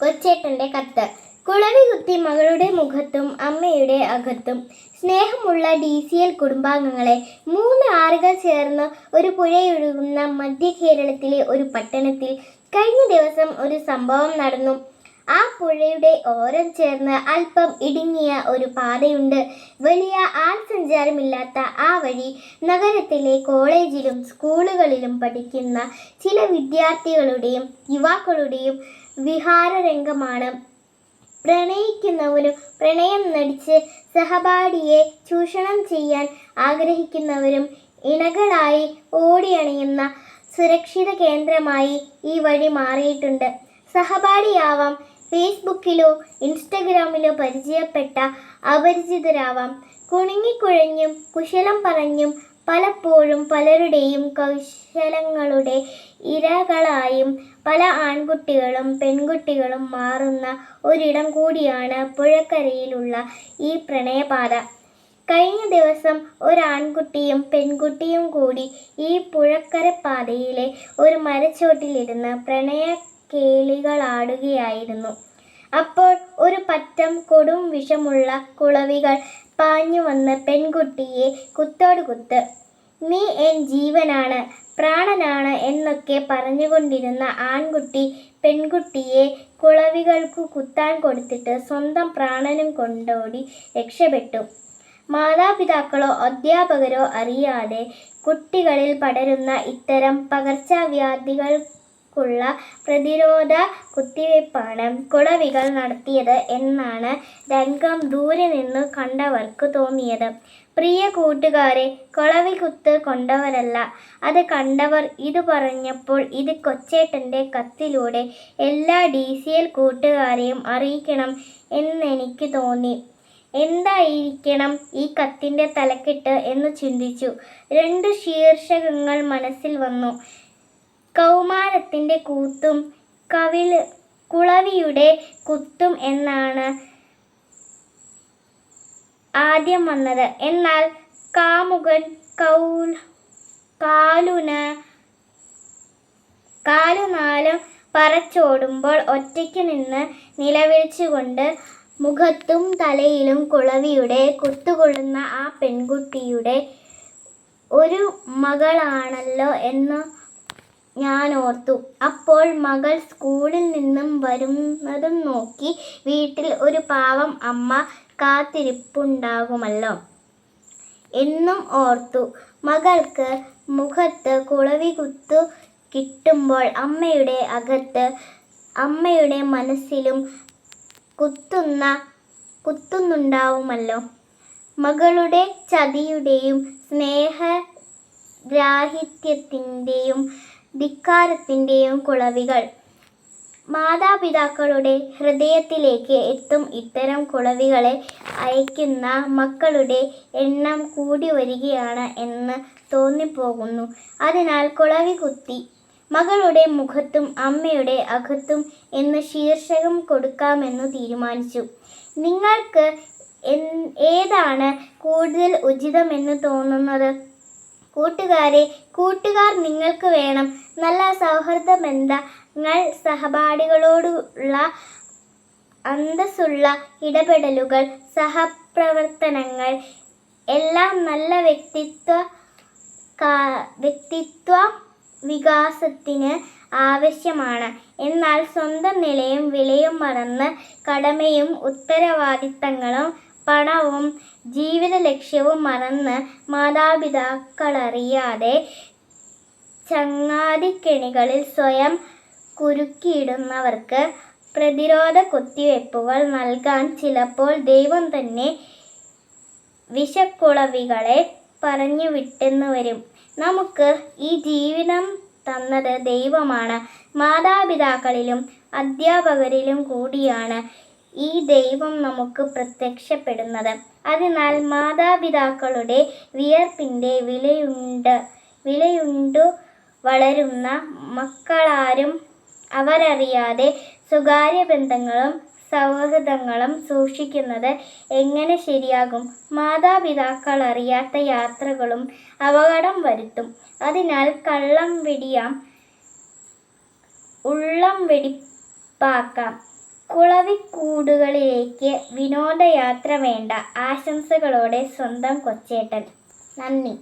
കൊച്ചേട്ടന്റെ കത്ത്. കുളവി കുത്തി മകളുടെ മുഖത്തും അമ്മയുടെ അകത്തും സ്നേഹമുള്ള ഡി സി എൽ കുടുംബാംഗങ്ങളെ മൂന്ന് ആറുകൾ ചേർന്ന് ഒരു പുഴയൊഴുകുന്ന മധ്യ കേരളത്തിലെ ഒരു പട്ടണത്തിൽ കഴിഞ്ഞ ദിവസം ഒരു സംഭവം നടന്നു. ആ പുഴയുടെ ഓരം ചേർന്ന് അല്പം ഇടുങ്ങിയ ഒരു പാതയുണ്ട്. വലിയ ആൾ സഞ്ചാരമില്ലാത്ത ആ വഴി നഗരത്തിലെ കോളേജിലും സ്കൂളുകളിലും പഠിക്കുന്ന ചില വിദ്യാർത്ഥികളുടെയും യുവാക്കളുടെയും വിഹാരരംഗമാണ്. പ്രണയിക്കുന്നവരും പ്രണയം നടിച്ച് സഹപാഠിയെ ചൂഷണം ചെയ്യാൻ ആഗ്രഹിക്കുന്നവരും ഇണകളായി ഓടിയണയുന്ന സുരക്ഷിത കേന്ദ്രമായി ഈ വഴി മാറിയിട്ടുണ്ട്. സഹപാഠിയാവാം ഫേസ്ബുക്കിലോ ഇൻസ്റ്റഗ്രാമിലോ പരിചയപ്പെട്ട അപരിചിതരാവാം. കുണുങ്ങിക്കുഴഞ്ഞും കുശലം പറഞ്ഞും പലപ്പോഴും പലരുടെയും കൗശലങ്ങളുടെ ഇരകളായും പല ആൺകുട്ടികളും പെൺകുട്ടികളും മാറുന്ന ഒരിടം കൂടിയാണ് പുഴക്കരയിലുള്ള ഈ പ്രണയപാത. കഴിഞ്ഞ ദിവസം ഒരാൺകുട്ടിയും പെൺകുട്ടിയും കൂടി ഈ പുഴക്കര പാതയിലെ ഒരു മരച്ചോട്ടിലിരുന്ന് പ്രണയ കേളികളാടുകയായിരുന്നു. അപ്പോൾ ഒരു പറ്റം കൊടും വിഷമുള്ള കുളവികൾ പാഞ്ഞു വന്ന് പെൺകുട്ടിയെ കുത്തോട് കുത്ത് നീ എൻ ജീവനാണ് പ്രാണനാണ് എന്നൊക്കെ പറഞ്ഞുകൊണ്ടിരുന്ന ആൺകുട്ടി പെൺകുട്ടിയെ കുളവികൾക്കു കുത്താൻ കൊടുത്തിട്ട് സ്വന്തം പ്രാണനും കൊണ്ടോടി രക്ഷപ്പെട്ടു. മാതാപിതാക്കളോ അധ്യാപകരോ അറിയാതെ കുട്ടികളിൽ പടരുന്ന ഇത്തരം പകർച്ചവ്യാധികൾക്കുള്ള പ്രതിരോധ കുത്തിവയ്പ്പാണ് കുളവികൾ നടത്തിയത് എന്നാണ് രംഗം ദൂരെ നിന്ന് കണ്ടവർക്ക് തോന്നിയത്. പ്രിയ കൂട്ടുകാരെ കുളവികുത്ത് കൊണ്ടവരല്ല. അത് കണ്ടവർ ഇത് പറഞ്ഞപ്പോൾ ഇത് കൊച്ചേട്ടന്റെ കത്തിലൂടെ എല്ലാ ഡി സി എൽ കൂട്ടുകാരെയും അറിയിക്കണം എന്നെനിക്ക് തോന്നി. എന്തായിരിക്കണം ഈ കത്തിന്റെ തലക്കെട്ട് എന്ന് ചിന്തിച്ചു. രണ്ട് ശീർഷകങ്ങൾ മനസ്സിൽ വന്നു. കൗമാരത്തിന്റെ കൂത്തും കവിൾ കുളവിയുടെ കുത്തും എന്നാണ് ആദ്യം വന്നത്. എന്നാൽ കാമുകൻ കൗൽ കാലുന് കാലുനാലും പറച്ചോടുമ്പോൾ ഒറ്റയ്ക്ക് നിന്ന് നിലവിളിച്ചുകൊണ്ട് മുഖത്തും തലയിലും കുളവിയുടെ കുത്തുകൊള്ളുന്ന ആ പെൺകുട്ടിയുടെ ഒരു മകളാണല്ലോ എന്ന് ഞാൻ ഓർത്തു അപ്പോൾ മകൾ സ്കൂളിൽ നിന്നും വരുന്നതും നോക്കി വീട്ടിൽ ഒരു പാവം അമ്മ കാത്തിരിപ്പുണ്ടാകുമല്ലോ. എന്നും ഓർത്തു. മകൾക്ക് മുഖത്ത് കുളവി കുത്തു കിട്ടുമ്പോൾ അമ്മയുടെ അകത്ത് അമ്മയുടെ മനസ്സിലും കുത്തുന്ന കുത്തുന്നുണ്ടാവുമല്ലോ. മകളുടെ ചതിയുടെയും സ്നേഹരാഹിത്യത്തിന്റെയും ധിക്കാരത്തിന്റെയും കുളവികൾ. മാതാപിതാക്കളുടെ ഹൃദയത്തിലേക്ക് എത്തും ഇത്തരം കുളവികളെ അയക്കുന്ന മക്കളുടെ എണ്ണം കൂടി വരികയാണ് എന്ന് തോന്നിപ്പോകുന്നു. അതിനാൽ കുളവി കുത്തി മകളുടെ മുഖത്തും അമ്മയുടെ അകത്തും എന്ന് ശീർഷകം കൊടുക്കാമെന്ന് തീരുമാനിച്ചു. നിങ്ങൾക്ക് ഏതാണ് കൂടുതൽ ഉചിതമെന്ന് തോന്നുന്നത്? കൂട്ടുകാരെ കൂട്ടുകാർ നിങ്ങൾക്ക് വേണം. നല്ല സൗഹൃദ ബന്ധങ്ങൾ സഹപാഠികളോടുള്ള അന്തസ്സുള്ള ഇടപെടലുകൾ സഹപ്രവർത്തനങ്ങൾ എല്ലാം നല്ല വ്യക്തിത്വ വ്യക്തിത്വ വികാസത്തിന് ആവശ്യമാണ്. എന്നാൽ സ്വന്തം നിലയും വിലയും മറന്ന് കടമയും ഉത്തരവാദിത്തങ്ങളും പണവും ജീവിത ലക്ഷ്യവും മറന്ന് മാതാപിതാക്കളറിയാതെ ചങ്ങാതിക്കെണികളിൽ സ്വയം കുരുക്കിയിടുന്നവർക്ക് പ്രതിരോധ കുത്തിവയ്പ്പുകൾ നൽകാൻ ചിലപ്പോൾ ദൈവം തന്നെ വിഷക്കുളവികളെ പറഞ്ഞു വിട്ടെന്ന് വരും നമുക്ക് ഈ ജീവിതം തന്നത് ദൈവമാണ്. മാതാപിതാക്കളിലും അധ്യാപകരിലും കൂടിയാണ്. ഈ ദൈവം നമുക്ക് പ്രത്യക്ഷപ്പെടുന്നത്. അതിനാൽ മാതാപിതാക്കളുടെ വിയർപ്പിന്റെ വിലയുണ്ട് വിലയുണ്ടു വളരുന്ന മക്കളാരും അവരറിയാതെ സ്വകാര്യ ബന്ധങ്ങളും സൗഹൃദങ്ങളും സൂക്ഷിക്കുന്നത് എങ്ങനെ ശരിയാകും? മാതാപിതാക്കൾ അറിയാത്ത യാത്രകളും അപകടം വരുത്തും. അതിനാൽ കള്ളം വെടിയാം ഉള്ളം വെടിപ്പാക്കാം. കുളവിക്കൂടുകളിലേക്ക് വിനോദയാത്ര വേണ്ട ആശംസകളോടെ സ്വന്തം കൊച്ചേട്ടൻ. നന്ദി.